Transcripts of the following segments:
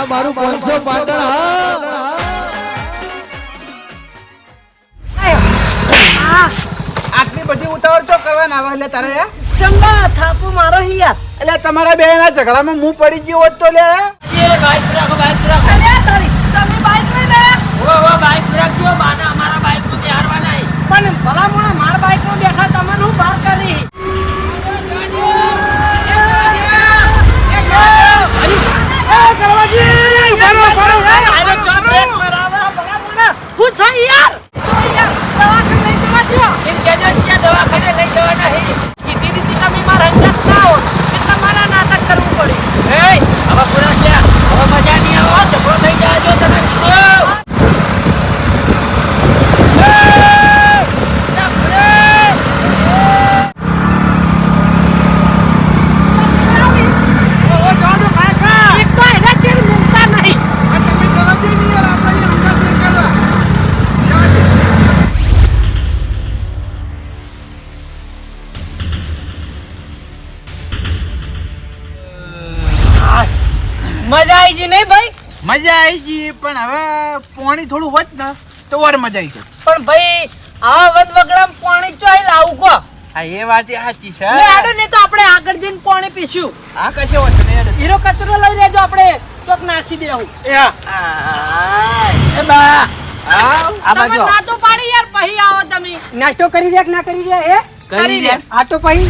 આ મારું પાંચસો પાટણ હા. આટલી બધી ઉતાવળ તો કરવાના આવે એટલે તારે? ચંગા થાપુ મારો હિયા એટલે તમારા બે ના ઝઘડામાં હું પડી ગયો હોત તો લે બાઈક તારી તમે બાઈક લઈને પણ ભલા મોણા મારા બાઈકનું બેઠા તમને હું બહાર કરી હું છે યાર દવાખાને લઈ જવા દ્યો. સીધી મજા આવી ગઈ પણ હવે પોણી થોડું હોત ને તો વાર મજા આવી ગઈ. પણ ભાઈ આ વધ વગડામ પાણી ચોઈ લાવું કો. હા એ વાત એ સાચી છે. લે આડો ને તો આપણે આગળ જઈને પાણી પીશું. આ કશે વાત ને હીરો કચરો લઈ લેજો આપણે ચોક નાખી દેવું. આય. એ બા. આવ. તમે ના તો પાણી યાર પછી આવો તમે. નાસ્તો કરી દે કે ના કરી દે એ કરી દે આટો પછી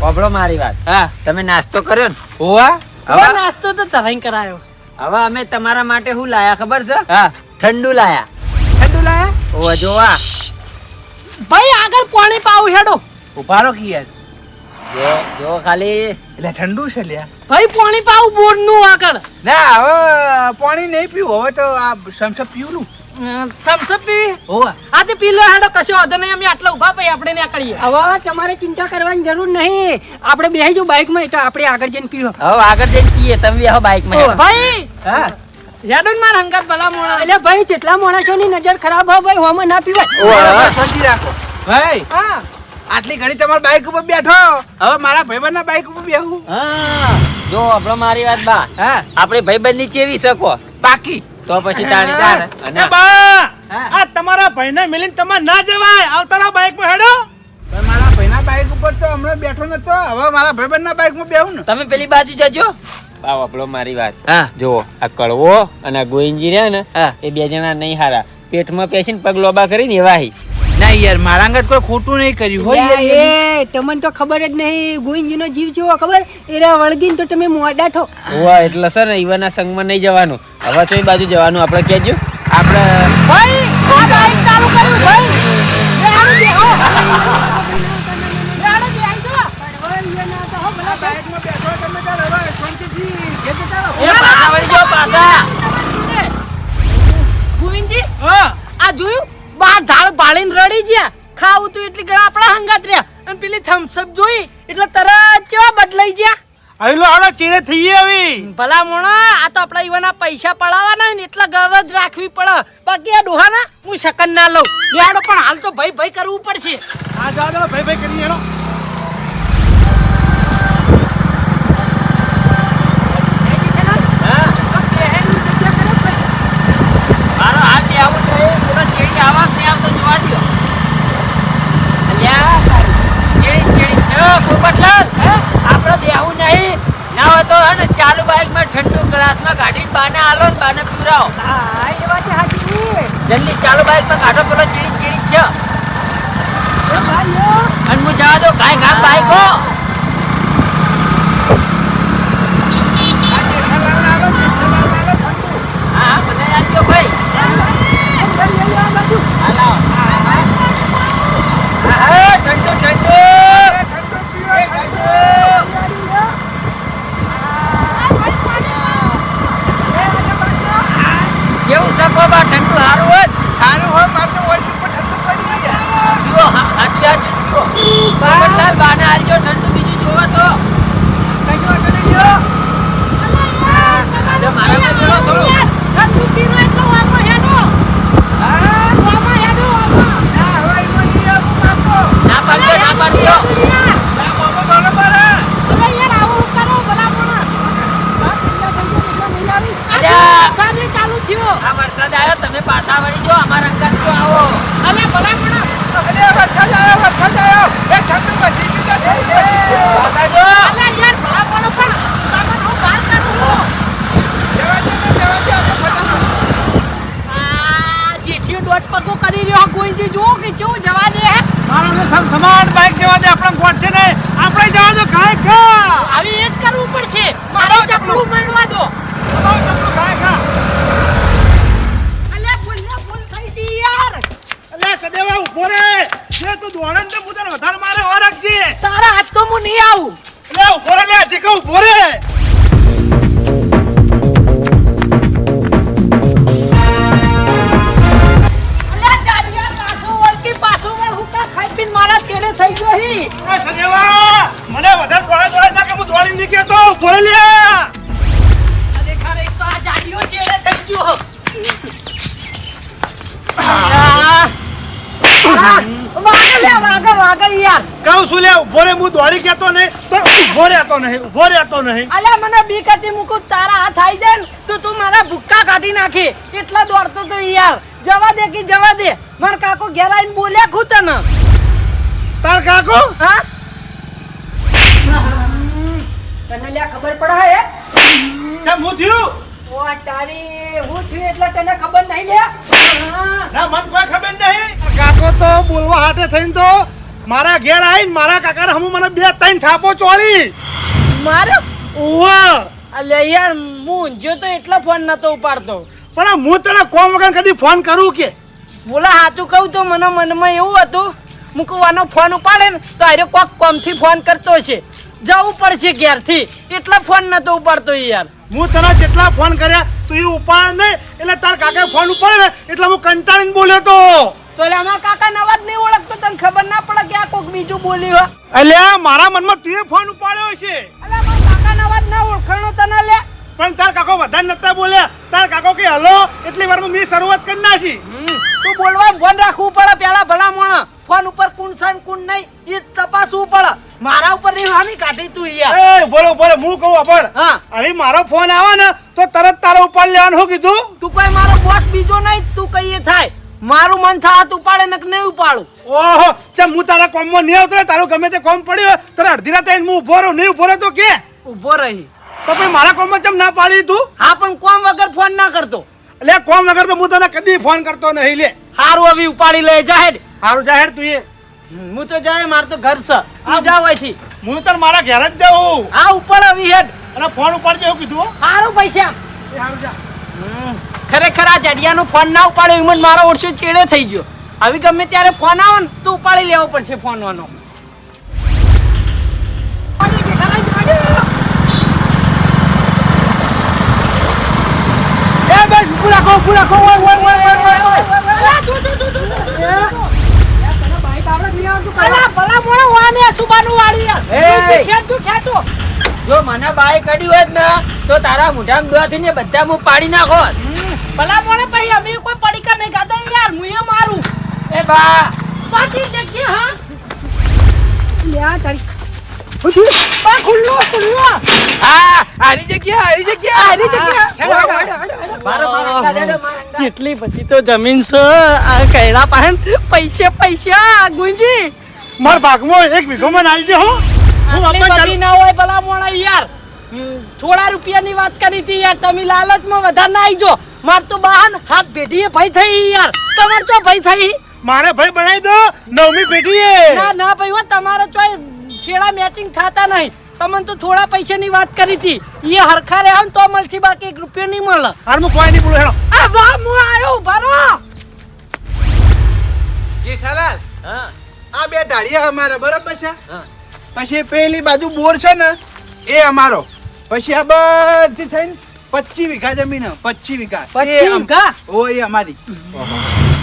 સાંભળો મારી વાત. હા. તમે નાસ્તો કર્યો ને? હોવા. હવે હવે નાસ્તો તો તરાઈ કરાયો. હવે અમે તમારા માટે શું લાયા ખબર છે? હા. ઠંડુ લાયા. ઠંડુ લાયા? ઓ જોવા. ભાઈ આગળ પાણી પાવું હેડો. ઉભારો કીએ જો જો ખાલી. એટલે ઠંડુ છે લ્યા. ભાઈ પાણી પાવું બોરનું આગળ. ના હવે પાણી નહીં પીવું હવે તો આ સમસમ પીવું થમ્સઅપ પી હોવા. આ તે પી લો હેડો કશો વાંધો નહીં આટલા ઊભા પછી આપણે ને કરીએ. હવે તમારે ચિંતા કરવાની જરૂર નહીં. આપણે બેસી જો બાઇકમાં તો આપણે આગળ જઈને પીવો હવે આગળ જઈને પીએ તમે બેહો બાઈકમાં ભાઈ! હા. હેડો માર હંગાત ભલા મોણા. એટલે ભાઈ કેટલા માણસો ની નજર ખરાબ હોય ભાઈ હોમાં ના પીવાય. શાંતિ રાખો. ભાઈ હા. આટલી ઘડી તમારા બાઈક ઉપર બેઠો. હવે મારા ભાઈબંધના બાઈક ઉપર બેહું. હા. જો આપણો મારી વાત બા. હા. આપણે ની ચેવી શકો? બાકી તો પછી તાળી તાળ અને બા આ તમારા ભાઈને મિલીને તમારે ના જવાય. આવતારા બાઈકમાં હેડો. મારા ભાઈના બાઈક ઉપર તો હમણાં બેઠો નતો. હવે મારા ભાઈબંધના બાઈકમાં બેહું ને. તમે પેલી બાજુ જજો. બાવ આપણો મારી વાત. હા. જો આ કડવો અને આ ગોઈંજી રહ્યા ને હા. એ બે જણા નહીં હારા. પેટમાં પેસીને પગ લોબા કરીને એવા હી. ના યાર મારા અંગત કોઈ ખોટું નહીં કર્યું. હોય. એ તમને તો ખબર જ નહીં. ગોઈંજીનો નો જીવ જેવો ખબર? એરા વળગીને તો તમે મોડા ઠો ઓવા એટલે સર ને ઈવાના સંગમાં નહીં જવાનું. હવે કઈ બાજુ જવાનું આપણે કહેજો આપણે ભાઈ આ બાઈક ચાલુ કર્યું ભાઈ જોયું? ખાવું તું એટલી ગળા આપણા હંગાત રહ્યા. અને પેલી થમ્સઅપ જોઈ એટલે તરત કેવા બદલાઈ ગયા. આયલો આડો ચીડે થઈ આવી ભલા મોણા આ તો આપણા ઈવાના પૈસા પડાવવાના હોય ને એટલા ગરજ રાખવી પડે. બાકી આ ડોહાના હું શકન ના લઉં. યાડો પણ હાલ તો ભાઈ ભાઈ કરવું પડશે. આ જા જા ભાઈ ભાઈ કરી એનો પોપટલાલ. આપણે બેહવું નહીં. ના હોય તો હે ને ચાલુ બાઈકમાં ઠંડુ ગ્લાસમાં કાઢીને બાને આલો ને બાને પીવડાવો. હા એ વાત સાચી જલ્દી ચાલુ બાઈકમાં કાઢો પેલો ચીડી ચીડી છે. અને હું જવા દો કાંઈ કામ બાઈકો હા હા બધા આવજો ભાઈ હાલો. હા, હા, ઠંડુ ઠંડુ એ ઠંડુ. કેવું શકો બા ઠંડુ સારું હોય ને? સારું હોય મારે તો ઓછી ઉપર ઠંડુ પડી જાય યાર. જુઓ, હા, હાચી હાચી જુઓ. પોપટલાલ બાને હાલ અમારા અંગાત તો આવો. અલ્યા ભલામણ અલે વરસાદ આવ્યો વરસાદ આવ્યો. એ ઠંડુ બચી ગયું લે, ઠંડુ બચી ગયું. યાર ભલામણ પણ તમને હું બહાર કાઢું જવા દે ને, જવા દે, આપણે ફટાફટ. આ જેઠીઓ દોટ પગો કરી રહ્યો ગોઈજી જો કે જો જવા દે. હે મારો સમ સમાન બાઈક જવા દે આપણે છે ને? આપણે જવા દો ખાય ખા. આવી એ જ કરવું પડશે. મારે ચપલું મળવા દો. ચપલું ખાય ખા. સદેવા ઊભો રે જે તું દોડન તે મુતન વધારે મારે ઓ તારા હાથ તો હું નહીં આવું. લે ઊભો રે લે હજી કહું ઊભો રે. દોડી કેતો નહીં તો ઊભો રહેતો નહીં ઊભો રહેતો નહીં. અલ્યા મને બીક હતી મૂકું તારા હાથ આવી જાય ને તો તું મારા ભૂક્કા કાઢી નાખી. એટલા દોડતો તો યાર. જવા દે કે જવા દે. માર કાકો ઘેર આવીને બોલ્યા ખુદ તને. તાર કાકો? હા? તને લ્યા ખબર પડે હે? કેમ હું થયું? ઓ તારી હું થયું એટલે તને ખબર નહીં લ્યા? ના મન કોઈ ખબર નહીં. કાકો તો બોલવા હાથે થઈને તો મારા ઘેર આવીને મારા કાકા હમુ મને બે ત્રણ થાપો ચોળી. મારો? ઓવા અલે યાર હું ઊંઝ્યો તો એટલો ફોન નતો ઉપાડતો. પણ હું તને કોમ વગર કદી ફોન કરું કે? બોલા સાચું કહું તો મને મનમાં એવું હતું મૂકવાનો ફોન ઉપાડે ને તો આરે કોક કોમથી ફોન કરતો છે. જવું પડશે ઘેરથી. એટલો ફોન નતો ઉપાડતો યાર. હું તને જેટલા ફોન કર્યા તું એ ઉપાડ નહીં એટલે તાર કાકા ફોન ઉપાડે ને એટલે હું કંટાળીને બોલ્યો તો. તો એટલે અમારા કાકા નવાજ નહીં ઓળખતો તને ખબર ના પડે કે આ કોક બીજું બોલ્યું હોય એટલે મારા મનમાં તું ફોન ઉપાડ્યો છે. અલ્યા મારા કાકા નવાજ ના ઓળખાણો તને લે. પણ તાર કાકો વધારે નતા બોલ્યા તાર કાકો કે હલો એટલી વારમાં મેં શરૂઆત કરી નાખી. તું બોલવા ફોન રાખવું પડે પેલા ભલા મોણ ફોન ઉપર કુણ છે કુણ નહીં એ તપાસવું પડે. મારા ઉપર નહીં હાની કાઢી તું યાર. એ બોલો બોલો હું કહું અપડ હા. હવે મારો ફોન આવે ને તો તરત તારો ઉપાડ લેવાનું શું કીધું? તું કોઈ મારો બોસ બીજો નહીં તું કહીએ થાય. મારું મન થાય તું ઉપાડે નક નહીં ઉપાડું. ઓહો ચમ હું તારા કોમમાં નહીં આવતો તારું ગમે તે કોમ પડ્યો તારે અડધી રાતે હું ઊભો રહું નહીં ઊભો રહે તો કે? ઊભો રહી. તો પણ મારા કોમમાં ચમ ના પાડી તું હા પણ કોમ વગર ફોન ના કરતો. એટલે કોમ વગર તો હું તને કદી ફોન કરતો નહીં લે. હારું હવે ઉપાડી લે જાહેર હારું જાહેર તું એ. હું તો જાય માર તો ઘર છે. આ જાવ અહીંથી હું તો મારા ઘેર જ જાઉં. આ ઉપર આવી હેડ. અને ફોન ઉપાડજે એવું કીધું હારું પૈસા. હારું જા. ખરેખર આ જડિયાનો ફોન ના ઉપાડ્યો એમ મારો ઓછો ચેડે થઈ ગયો. હવે ગમે ત્યારે ફોન આવે ને તો ઉપાડી લેવો પડશે ફોન વાનો એ ભાઈ ઊભું રાખો ઊભું રાખો ઓય, ઓય, ઓય, ઓય, ઓય, ઓય. એ! જો મને બાઈક કડી હોત ને તો તારા મોઢામાં દોથી ને બધા હું પાડી નાખો ભલા મોણે પછી અમે કોઈ પડીકા નહીં ખાતા. યાર હું એ મારું. એ બા. પાછી દેખી હા. લ્યા તારી ખુલ્લો ખુલ્લો. આ જગ્યા જગ્યા. જગ્યા. જેટલી બધી તો જમીન છે. આ કૈરા પાસે પૈસા પૈસા. ગુંજી. માર ભાગમાં એક વીઘોમાં માં આવી હો. ના હોય ભલા મોણા યાર. થોડા રૂપિયાની વાત કરી હતી યાર. તમે લાલચમાં વધારે ના આવી જો માર તો બાન હાથ પેઢીએ ભાઈ થઈ યાર. તમાર ચો ભાઈ થઈ? મારે ભાઈ બનાવી દો નવમી બેટીએ ના ના ભાઈ હો તમારે ચો શેડા મેચિંગ થતા નહીં. તમને તો થોડા પૈસાની વાત કરી હતી. એ હરખા રે ને તો મળશે બાકી એક રૂપિયો નહીં મળે. હાર હું કોઈ નહીં બોલું હેડો. આ વાહ હું આવ્યો ભરો જેઠાલાલ હા, આ બે ઢાળિયા અમારા બરાબર છે? હા. પછી પેલી બાજુ બોર છે ને એ અમારો. પછી આ બધી થઈને પચીસ વીઘા જમીન પચીસ વીઘા. એ પચીસ વીઘા? ઓ એ અમારી.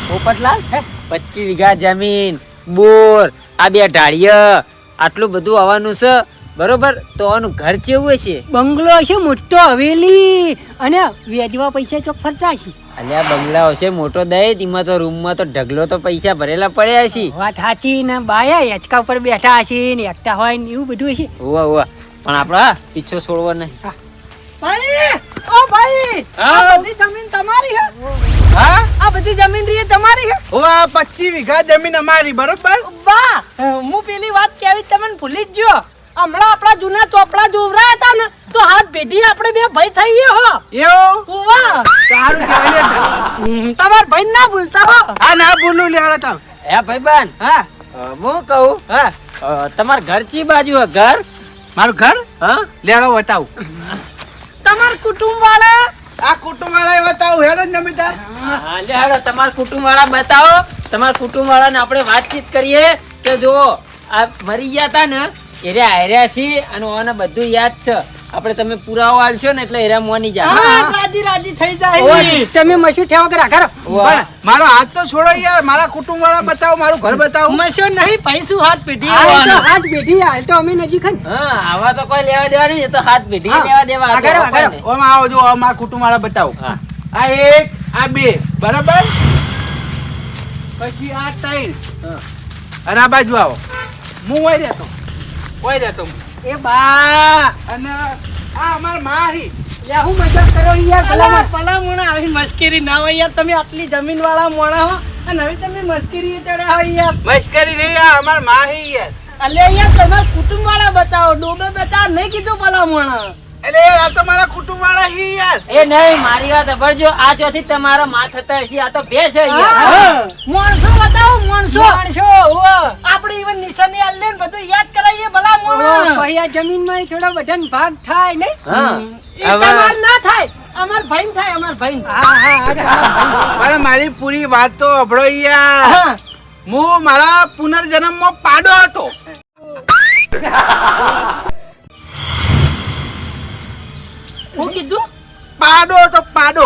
પોપટલાલ પચી વીઘા જમીન બોર આ બે ઢાળીય આટલું બધું આવવાનું છે બરોબર? તો આનું ઘર કેવું હશે? બંગલો હશે મોટો હવેલી અને વેજવા પૈસા ચોક ફરતા છે અલ્યા બંગલાઓ હશે મોટો દઈ તેમાં તો રૂમમાં તો ઢગલો તો પૈસા ભરેલા પડ્યા છે વાત સાચી ને બાયા હેચકા ઉપર બેઠા હશે ને એકતા હોય ને એવું બધું હશે. ઓવા હોવા પણ આપણા પીછો છોડવો નહીં. ભાઈ ઓ ભાઈ આ બધી જમીન તમારી હે? હા? આ બધી જમીન રહી તમારી હે? ઓ આ પચીસ વીઘા જમીન અમારી બરોબર? બા હું પેલી વાત કેવી તમને ભૂલી જ ગયો. હમણાં આપણા જૂના ચોપડા જોવરા હતા ને તો હાથ ભેટી આપણે બે ભાઈ થઈ ગયો હો. એવો? વાહ સારું કહેવાય તમાર ભાઈ ના ભૂલતા હો. હા ના ભૂલું લેવડા તમે હે ભાઈબંધ હા. હું કહું? હા. તમાર ઘર ચી બાજુ હે ઘર? મારું ઘર? હા. લેવા બતાવું. તમાર કુટુંબ વાળા આ કુટુંબ વાળા બતાવો હેડો ને જમીનદાર. હા લે હાલો તમારા કુટુંબ વાળા બતાવો. તમારા કુટુંબ વાળાને આપણે વાતચીત કરીએ. કે જો આ મરી ગયા તા ને એરે હાર્યા છીએ અને ઓને બધું યાદ છે. આપણે તમે પુરાવો આલશો ને એટલે એરા મોની જાય હા રાજી રાજી થઈ જાય તમે મશું ઠેવા કરા પણ મારો હાથ તો છોડો યાર. મારા કુટુંબ વાળા બતાવો મારું ઘર બતાવો. મસ્યો નહીં પૈસું હાથ પેઢી હાથ પેઢી હાલ તો અમે નજીક હા આવા તો કોઈ લેવા દેવા નહીં તો હાથ પેઢી લેવા દેવા આગળ, આગળ. કોઈને. ઓમ આવો જો મારા કુટુંબ વાળા બતાવો. હા. આ એક આ બે બરાબર? પછી આ ત્રણ. હા. અને આ બાજુ આવો. હું હોય રહેતો ઓય દેતો એ બા. અને આ અમાર માહી. લે હું મજાક કરો યાર ભલા ભલા મોણા આવી મસ્કરી ના હોય યાર. તમે આટલી જમીન વાળા મોણા હો અને હવે તમે મસ્કરી ચડ્યા હોય યાર. મસ્કરી નહીં આ અમાર માહી યાર. અલે યાર તમારા કુટુંબ વાળા બતાવો. ડોબે બતાવો. નહીં કીધું ભલા મોણા. એટલે આ તો મારા કુટુંબ વાળા હી યાર. એ નહીં મારી વાત સાંભળજો. આ ચોથી તમારા માથ થતા હશે આ તો ભેસ છે યાર. હા. માણસો બતાવો માણસો માણસો ઓવો. આપણે ઈવન નિશાની આલ ને બધું યાદ કરાવીએ ભલા ઓવો, મોણા આ જમીનમાં થોડો બધાને ભાગ થાય ને તમાર ના થાય. અમાર ભાઈ થાય અમાર ભાઈ. પણ મારી પૂરી વાત તો અભળો યાર હું. મારા પુનર્જન્મમાં પાડો હતો. હું કીધું? પાડો હતો પાડો.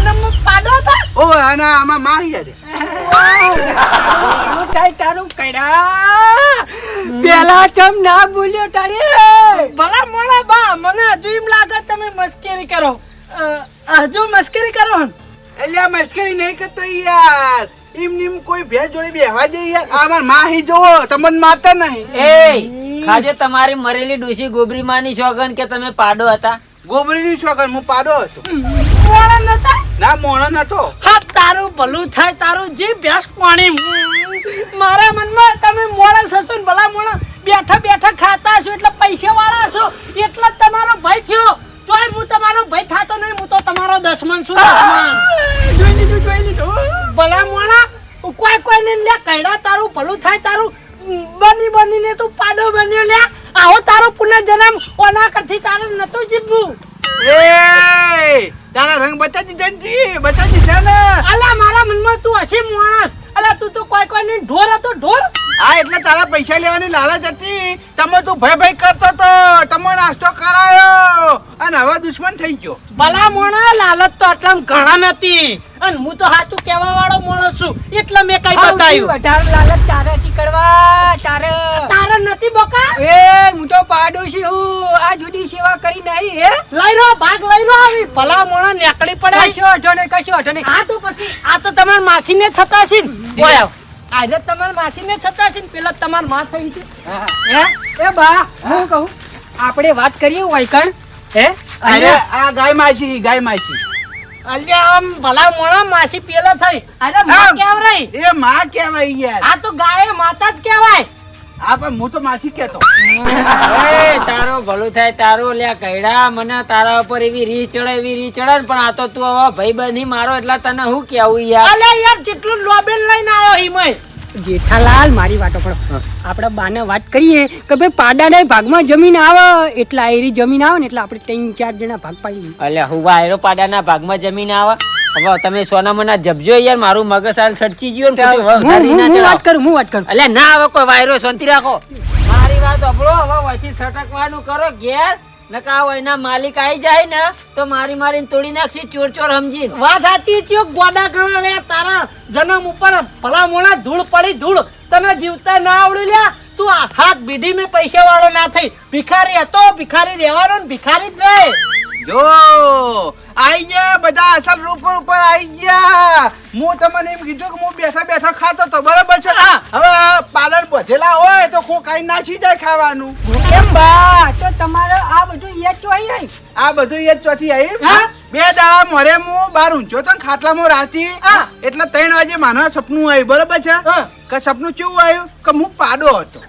જન્મનો પાડો હતા ઓ અને આમાં માહી હતી હું થાય તારું કડા પેલા ચમ ના બોલ્યો તારે. ભલા મોણા બા મને હજુ એમ લાગે તમે મસ્કરી કરો. હજુ મસ્કરી કરો. એટલે મસ્કરી નહીં કરતો યાર. એમ નીમ કોઈ ભેજ જોડે બેહવા દે યાર. આ માહી જોવો તમને મારતા નહીં. એ ખાજો તમારી મરેલી ડોસી ગોબરી માની શોગન કે તમે પાડો હતા? ગોબરીની શોખન હું પાડો હતો. નતા? ના મોણો નતો. હા તારું ભલું થાય તારું જે ભેંસ પાણી મારા મનમાં તમે મોડા સસો ને ભલા મોણા બેઠા બેઠા ખાતા છો એટલે પૈસા વાળા છો એટલે જ તમારો ભાઈ થયો. તોય હું તમારો ભાઈ થાતો નહીં હું તો તમારો દશમન છું જોઈ લીધું જોઈ લીધું ભલા મોણા કોઈ કોઈ ને લે કઈડા તારું ભલું થાય તારું બની બનીને તું પાડો બન્યો લે આવો તારો પુનર્જન્મ ઓના કરતી તારે નતું જીવવું. એ તારા રંગ બતા દીધા ને દીધા ને. અલા મારા મનમાં તું હશે માણસ. અલા તું તો કોઈ કોઈ ને ઢોર હતો ઢોર? આ એટલે તારા પૈસા લેવાની લાલચ હતી. તમે તું ભય ભય કરતો તો. તમે નાસ્તો કરાયો. અને હવે દુશ્મન થઈ ગયો. ભલા મોણા લાલચ તો આટલા ઘણા નથી. અને હું તો સાચું કહેવા વાળો માણસ છું. એટલે મેં કઈ બતાવ્યું. વધારે લાલચ તારે કરવા તારે. તારે નથી બોકા? એ હું તો પાડોશી હું. આ જુદી સેવા કરી નહીં હે? લઈ રો ભાગ લઈ રો આવી. ભલા મોણા નીકળી પડે. કશો અઢો ને કશો અઢો ને આ તો પછી આ તો તમાર માસીને થતા છે ને. ઓય આવ. આજે તમાર માસીને થતા છે ને. પેલા તમારમાં થઈ છે હે એ બા હું કહું આપણે વાત કરીએ વાયકણ હે? અરે આ ગાય માસી ગાય માસી. અલ્યા આમ ભલા મોણા માસી પેલા થઈ. અરે માં આમ. કેવરાઈ એ માં કેવાય યાર. આ તો ગાય માતા જ કેવાય આ પણ હું તો માસી કેતો એ તારો ભલું થાય તારો લ્યા કઈડા મને તારા ઉપર એવી રી ચડે એવી રી ચડે પણ આ તો તું હવે ભાઈ બની મારો એટલે તને હું કેવું યાર? અલ્યા યાર જેટલું લોબેલ લઈને આવ્યો હિમય. જેઠાલાલ મારી વાતો પણ આપણે બાને વાત કરીએ કે ભાઈ પાડાના ભાગમાં જમીન આવે એટલા એરી જમીન આવે ને એટલે આપણે ત્રણ ચાર જણા ભાગ પાડી એટલે હું વાયરો પાડાના ભાગમાં જમીન આવે? હવે તમે સોના મના જપજો યાર મારું મગજ હાલ સડચી ગયું ને હું. વાત કરું હું વાત કરું. એટલે ના આવે કોઈ વાયરો શાંતિ રાખો. મારી વાત અભળો હવે વચ્ચે સટકવાનું કરો ઘેર. નકા એના માલિક આવી જાય ને, તો મારી મારીને તોડી નાખશે, ચોર ચોર સમજી વાત સાચી છે ગોડા ગણા લે, તારા જન્મ ઉપર ભલા મોણા ધૂળ પડી, ધૂળ. તને જીવતા ના આવડી લ્યા. તું હાથ બીડી મેં પૈસા વાળો ના થઈ. ભિખારી હતો, ભિખારી રહેવાનો ભિખારી જ રહે. જો આઈ ગયા બધા અસલ રૂપ ઉપર આઈ ગયા. હું તમને એમ કીધું કે હું બેઠા બેઠા ખાતો તો બરાબર છે. હા. હવે પાલન બધેલા હોય તો કોકાઈ નાખી જાય ખાવાનું. કેમ બા તો તમારે આ બધું એ ચોઈ આવી આ બધું એ ચોથી આવી બે દાડા મોરે હું બાર ઊંચો તો ખાટલામાં રાતી. એટલે ત્રણ વાગે મારા સપનું આવ્યું બરાબર છે? હા. કે સપનું કેવું આવ્યું? કે હું પાડો હતો.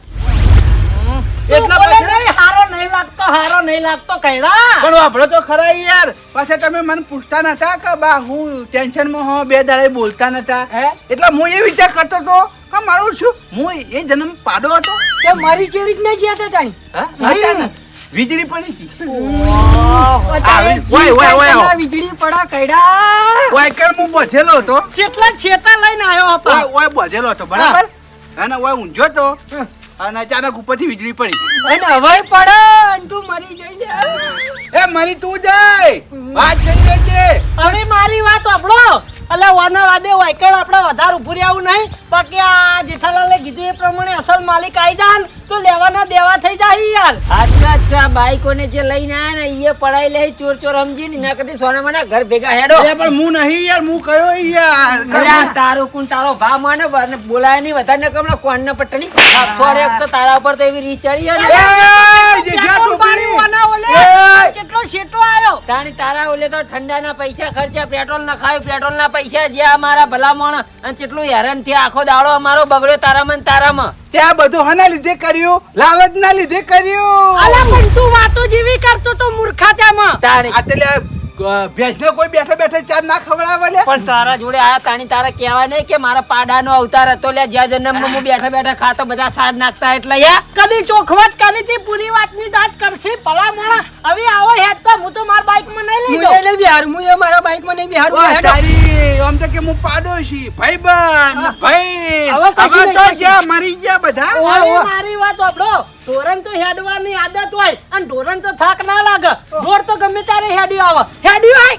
એટલા પછી- નહીં, હારો નહીં લાગતો હારો નહીં લાગતો કૈડા. પણ વાપરો તો ખરા યાર. પાછા તમે મને પૂછતા નતા કે બા હું ટેન્શનમાં હો બે દાડે બોલતા નતા. એટલે હું એ વિચાર કરતો હતો કે મારું શું? હું એ જન્મ પાડો હતો. તો મારી ચેવી રીતના જ્યાં હતા તાણી. હા? હતા ને? વીજળી પડી હતી. વીજળી પડા કઈડા વાયકર હું બોધેલો હતો. છેટા લઈને આવ્યો આપા. ઓય બોધેલો હતો બરાબર? અને ઓય ઊંઝો તો અને અચાનક ઉપરથી વીજળી પડી. અને હવે પડે અને તું મરી જઈ લે એ મરી તું જાય વાત કરી લેજે હવે મારી વાત સાંભળો. એટલે વાના વાદે વાયકડ આપણે વધારે ઉભું રહેવું નહીં. બાકી આ જેઠાલાલે કીધું એ પ્રમાણે અસલ માલિક આવી જાય તો લેવાના દેવા થઈ જાય યાર. અચ્છા અચ્છા બાઈકોને જે લઈને આયા ને એ પડાઈ લે ચોર ચોર સમજીને ના કદી સોના મને ઘર ભેગા હેડો. પણ હું નહીં યાર હું કયો યાર? તારો કુણ તારો ભા માને બોલાય નહીં વધારે ને કમણા કોણ ને પટણી સોરે એક તો તારા ઉપર તો એવી રીત ચડી ને! કેટલો શેટો આવ્યો તારા ઓલે તો ઠંડાના પૈસા ખર્ચ્યા પેટ્રોલ ના ખાય પેટ્રોલ ના પૈસા જ્યાં મારા ભલા માણસ અને કેટલું હેરાન થયા આખો દાડો અમારો બગડ્યો તારામાં ને તારામાં. ત્યાં બધું હના લીધે કર્યું લાલચ ના લીધે કર્યું. અલા પણ તું વાતો જેવી કરતો તો મૂર્ખા ત્યાં તારે આટલે તે ભેંસને કોઈ બેઠા બેઠા ચા ના ખવડાવે લે પણ તારા જોડે આયા તાણી તારા કહેવા નહીં કે મારા પાડાનો અવતાર હતો લે જ્યાં જન્મ હું બેઠા બેઠા ખાતો બધા સાર નાખતા એટલે યા કદી ચોખવટ કરી હતી પૂરી વાતની દાંત કરશે ભલા મોણા હવે આવો હેડ તો હું તો માર બાઈક નહીં લઈ હું બિહાર હું એ મારા બાઈકમાં નહીં બિહાર વાહ, તારી આમ તો કે હું પાડોશી ભાઈબંધ ભાઈ. હવે કશું હવે નહીં તો કશું. મરી ગયા બધા. ઓય, મારી વાત સાંભળો ઢોરણ તો હેડવાની આદત હોય અને ઢોરણ તો થાક ના લાગે. ઢોર તો ગમે ત્યારે હેડી આવે. હેડ્યું આય.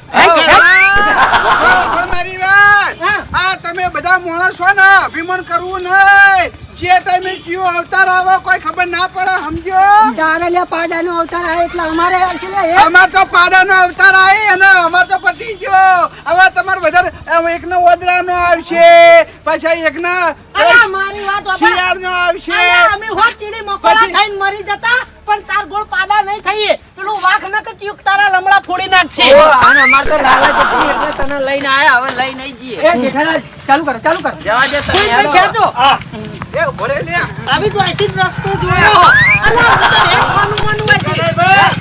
મારી વાત. હા. આ તમે બધા માણસો ને અભિમાન કરવું નહીં. જે ટાઈમે કયો અવતાર આવો કોઈ ખબર ના પડે સમજો? તારે લે પાડાનો અવતાર આવે એટલે અમારે છે અમાર તો પાડાનો અવતાર આવે અને અમાર તો પટી ગયો. હવે તમાર વધારે એકનો ઓદરાનો આવશે પછી એકના અલા મારી વાત સાંભળ. શિયાળનો આવશે. અમે હો ચીડી મકોડા થઈને મરી જતા પણ તાર ગોળ પાડા નહીં થઈએ. પેલું વાઘ ન કે ચીક તારા લમડા ફોડી નાખશે. ઓ, અને અમાર તો લાલચ હતી એટલે તને લઈને આયા હવે લઈ નહીં જઈએ. એ જેઠાલાલ ચાલુ કરો ચાલુ કરો. જવા દે તમે કોઈ હેડો. એ લે આવી તો રસ્તો જોયો. અલા હું માનું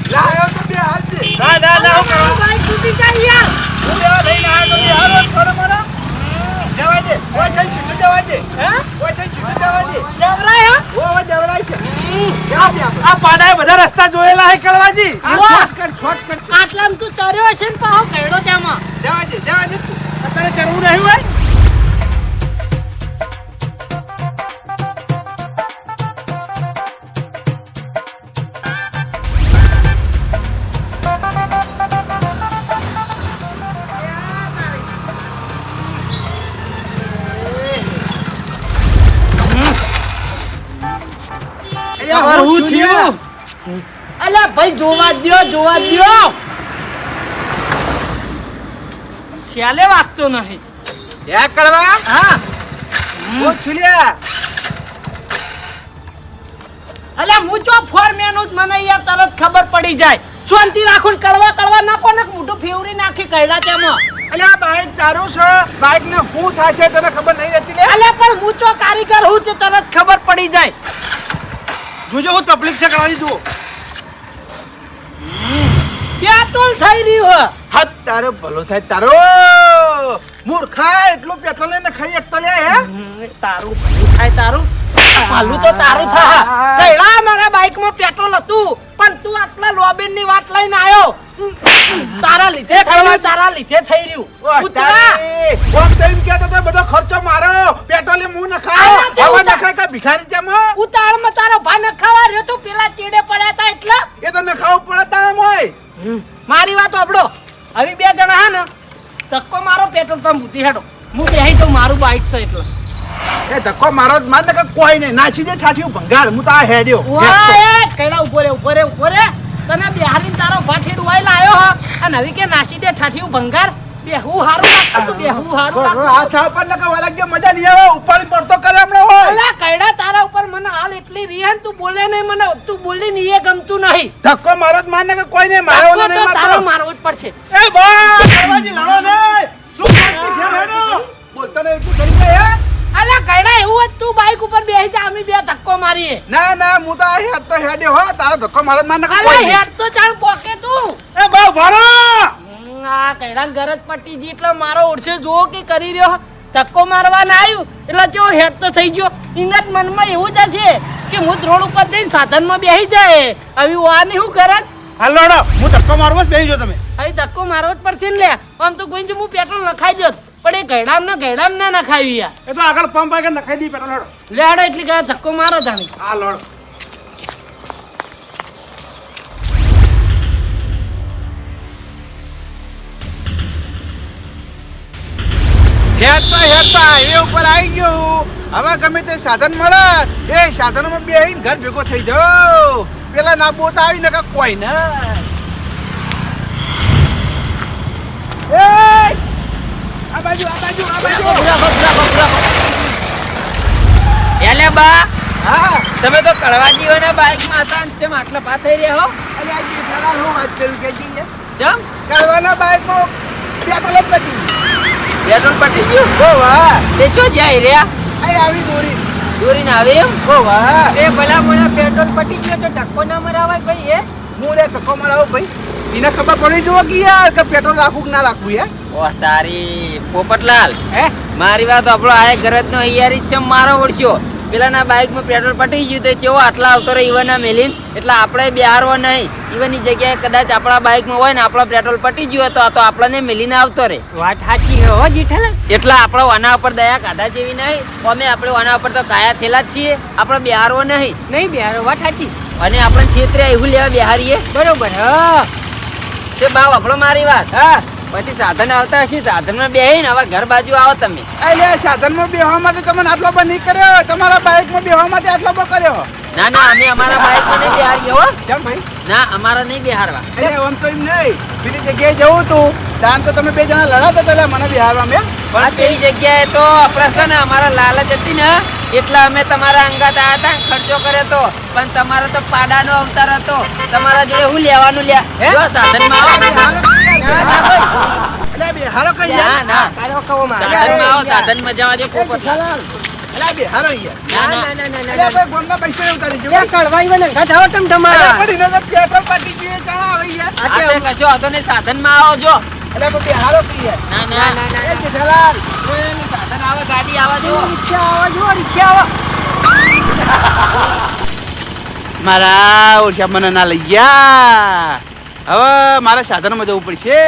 લાયો તો બે હાલ ના ના ના હું મારું બાઈક તૂટી જાય યાર. હું લેવા લઈને આવ્યો તો બે થોડો મારો. જવા દે. ઓય થઈ છૂટો જવા દે. હે? ઓય થઈ છૂટો જવા દે. જવરાય ઓ ઓ જવરાય છે. આ પાડાએ બધા રસ્તા જોયેલા હે કળવાજી. શોર્ટકટ શોર્ટકટ આટલામાં તું ચર્યો હશે ને પાહો કયડો ત્યાંમાં જવા દે જવા દે અત્યારે ચરવું નહીં હોય? અલ્યા ભાઈ જોવા દ્યો જોવા દ્યો. છેલે વાગતો નહીં. હે કરવા? હા. હું છુલિયા. અલ્યા હું ચો ફોરમેન જ મને યાર તરત ખબર પડી જાય. શાંતિ રાખો ને કડવા કડવા નાખો ને મોઢું ફેવરી નાખી કયડા તેમાં. અલ્યા બાઈક તારું છે? બાઈક ને શું થાય છે તને ખબર નહીં રહેતી લે અલ્યા પણ હું કારીગર હું તે તરત ખબર પડી જાય. જોજો હું તકલીફ છે કરાવી જુઓ પેટ્રોલ થઈ રહ્યું હે? હાથ તારો ભલો થાય તારો! મૂર્ખા એટલું પેટ્રોલ લઈને ખાઈ એકતો લે હે? તારું ભલું થાય તારું. પાલું તો તારું થાય કયડા મારા બાઈકમાં પેટ્રોલ હતું પણ તું આટલા લોબિનની વાત લઈને આવ્યો તારા લીધે રહ્યું તારા લીધે થઈ રહ્યું. ઓહ, ઉતરા તારી. કે તો હતો, બધો ખર્ચો મારો પેટ્રોલે હું નખાયો. હવે નખાય કાંઈ ભિખારી જેમ ઉતાળમાં તારો ભા નખાવા રહ્યો તો પેલા ચીડે પડ્યા હતા એટલે? એ તો નખાવું પડે એમ મોય મારી વાત સાંભળો. હવે બે જણા હા ને ધક્કો મારો પેટ્રોલ પંપ ઉતી હેડો. હું બેહી તો મારું બાઇક છે એટલે. એ ધક્કો મારો જ માર નકર કોઈ નહીં. નાસી દે ઠાઠીઓ ભંગાર. હું તો આ હેડ્યો. વાહ કઈડા ઉપર ઉપર રે ઊભો રે તને બિહારી તારો ભાઠી ડુવાઈ લાયો હ. અને હવે કે નાસી દે ઠાઠીઓ ભંગાર? હારું હારું મજા નહીં આવે પડતો કરે હમણાં હોય. અલા તારા ઉપર મને હાલ એટલી રિહાન તું બોલે નહીં મને તું બોલી નહીં એ ગમતું નહીં. ધક્કો મારો જ કે કોઈ નહીં મારે નહીં તો તારો મારવો જ પડશે. એ બસ કરવાજી લડો નહીં. શું કાંઈથી ઘેર હેડો. બોલતો નહીં એટલું કરી જાય અલા કયડા એવું જ તું બાઈક ઉપર બેસી જા અમે બે ધક્કો મારીએ. ના ના હું તો હેડ તો હેડે હો તારો ધક્કો મારો જ માને કોઈ હેડ તો ચાલ પોકે તું. એ બા ભરો આ કયડા ગરજ પટ્ટી જી એટલે મારો ઓળશે જોવો કે કરી રહ્યો. ધક્કો મારવા ના આવ્યું. એટલે જો હેડ તો થઈ ગયો. ઇંગત મનમાં એવું જ છે કે હું રોડ ઉપર જઈને સાધનમાં બેસી જાય. હવે આ નહીં હું કરે હાલ લોડો હું ધક્કો મારવો જ બેસી જો તમે. હવે ધક્કો મારવો જ પડશે ને લે. આમ તો કોઈ હું પેટ્રોલ નખાઈ દો પણ એ ગયડામ ને ગયડામ ના નખાવી યાર. એ તો આગળ પંપ આગળ નખાઈ દી પેટ્રોલ લડો લેડો એટલી કઈ ધક્કો મારો જાણી હા લડો હેડતા હેડતા હાઈવે ઉપર આવી ગયું હવે ગમે તે સાધન મળે એ સાધનમાં બેહીને ઘર ભેગો થઈ જાઓ. પેલા ના બોત આવી નકા કોઈ ને. એ આ બાજુ આ બાજુ આ બાજુ. એલે બા હા. તમે તો કડવાજીઓના બાઇકમાં હતા ને ચમ આટલા પા થઈ રહ્યા હો. અલે આ જેઠાલાલ હું વાત કરું કે જી ચમ કડવાના બાઈકમાં પેટ્રોલ જ બચી પેટ્રોલ પટી ગયું? ઓ વાહ. તે ચો જાય રહ્યા આય આવી દોરી. દોરીને આવી એમ? ઓ વાહ. એ ભલા મોણા પેટ્રોલ પટી ગયો તો ટક્કો ના મરાવાય ભાઈ એ હું લે ટક્કો મરાવો ભાઈ. એને ખબર પડી જો કે યાર કે પેટ્રોલ રાખવું કે ના રાખવું યાર ઓ તારી પોપટલાલ. હે? મારી વાત આપણો આ ગરજ નો યારી છે મારો ઓળખ્યો પેલાના બાઇકમાં પેટ્રોલ પટી ગયું તો કેવો આટલા આવતો રહે ઈવનના મેલીન? એટલે આપણે બિહારવો નહીં. ઈવનની જગ્યાએ કદાચ આપણા બાઇકમાં હોય ને આપણો પેટ્રોલ પટી ગયું હોય તો આ તો આપણને મેલીને આવતો રહે. વાત સાચી હો જેઠાલાલ. એટલે આપણે આના ઉપર દયા કાઢા જેવી નહીં. અમે આપણે આના ઉપર તો કાયા થયેલા જ છીએ. આપણે બિહારવો નહીં. નહીં બિહારો વાત સાચી. અને અને આપણે ક્ષેત્રે એવું લેવા બિહારીએ. બરોબર હા. તે બાવ આપણો મારી વાત. હા. પછી સાધન આવતા હશે સાધનમાં બેહીને હવે ઘર બાજુ આવો તમે. એટલે સાધનમાં બેહવા માટે તમે આટલો બધો નહીં કર્યો. તમારા બાઇકમાં બેહવા માટે આટલો બધો કર્યો. ના ના અમે અમારા બાઈકમાં નહીં બિહારીએ હો. કેમ ભાઈ? ના અમારા નહીં બિહારવા. એટલે આમ તો એમ નહીં. પેલી જગ્યાએ જવું તું. તાન તો તમે બે જણા લડા હતા પેલા મને બિહારવા મેં. પણ પેલી જગ્યાએ તો આપણે ને અમારા લાલચ હતી ને એટલા અમે તમારા અંગાત આવ્યા હતા ખર્ચો કર્યો હતો પણ તમારો તો પાડાનો અવતાર હતો. તમારા જોડે હું લેવાનું લ્યા? સાધન સાધનમાં આવો. કઈ ના ના. કારો કવો માં. સાધનમાં આવો સાધનમાં જવા દે પોપટ એટલે બિહારો યાર ના ના. ના ના ના એટલે ના પૈસા ઉતારી એ જવું કડવાઈ બને ઘટાવો તમ તમારા પણ એને પેટ્રોલ પાટી જોઈએ ચાણા આવે યાર. આ કશો હતો ને સાધનમાં આવો જો. એટલે આપણે બિહારો કઈ યાર ના. ના ના ના ના. એ સાધન આવે ગાડી આવે જો. રિક્ષા આવા જો રિક્ષા આવા. મારા ઓછા મને ના લઈ ગયા. હવે મારે સાધનમાં જવું પડશે.